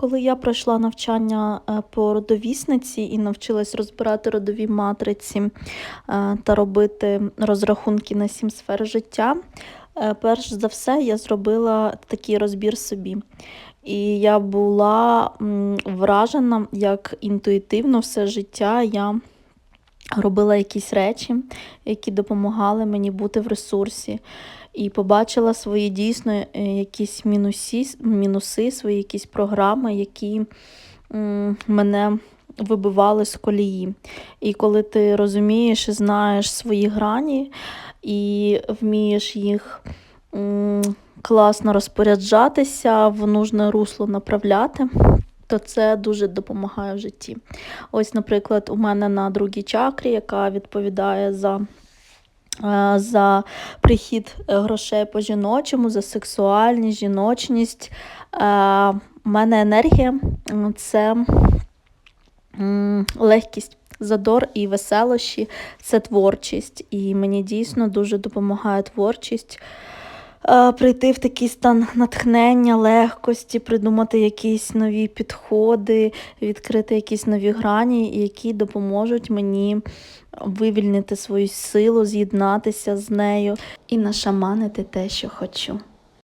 Коли я пройшла навчання е, по родовісниці і навчилась розбирати родові матриці е, та робити розрахунки на сім сфер життя, е, перш за все я зробила такий розбір собі. І я була вражена, як інтуїтивно все життя я робила якісь речі, які допомагали мені бути в ресурсі. І побачила свої дійсно е, якісь мінусі, мінуси, свої якісь програми, які мене вибивали з колії. І коли ти розумієш і знаєш свої грані і вмієш їх класно розпоряджатися, в нужне русло направляти, то це дуже допомагає в житті. Ось, наприклад, у мене на другій чакрі, яка відповідає за е, за прихід е, грошей по жіночому, за сексуальність, жіночність. Е, У мене енергія це легкість, задор і веселощі це творчість. І мені дійсно дуже допомагає творчість. Е, Прийти в такий стан натхнення, легкості, придумати якісь нові підходи, відкрити якісь нові грані, які допоможуть мені вивільнити свою силу, з'єднатися з нею і нашаманити те, що хочу.